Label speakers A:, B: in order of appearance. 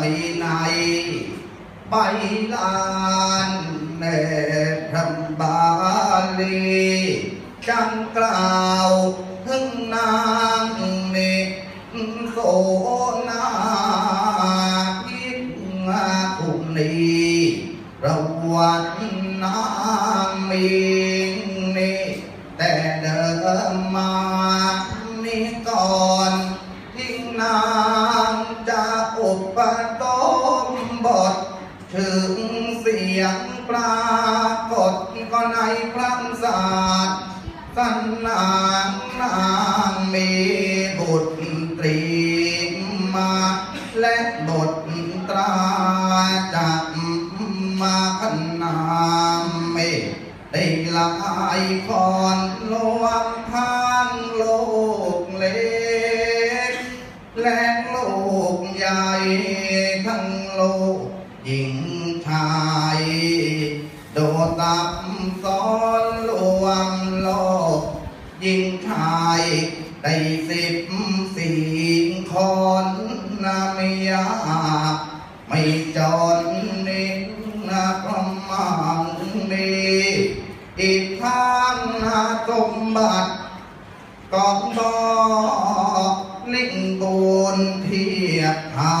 A: มีในใบลานแน่พระบาลีจังกล่าวถึงนางเนโสนาพิกคุณีระวัตินางมีนีแต่เดิมมานี่ก่อนที่นา ยงปรากฏก็ในพระศาสตร์สันนางนางมีบุตรตรีมา และบทตราจักมาขนามเมได้ลายคอนลวงทางโลกเล็กและโลกใหญ่ทั้งโลก หญิงชายโดดตับซ้อนลวงโลกหญิงชายได้สิบสี่คนนามยาไม่จนนิ่งนะประมาณนี้อีกทางนาสมบัติกองบอกลิงโกนเทียบเท่า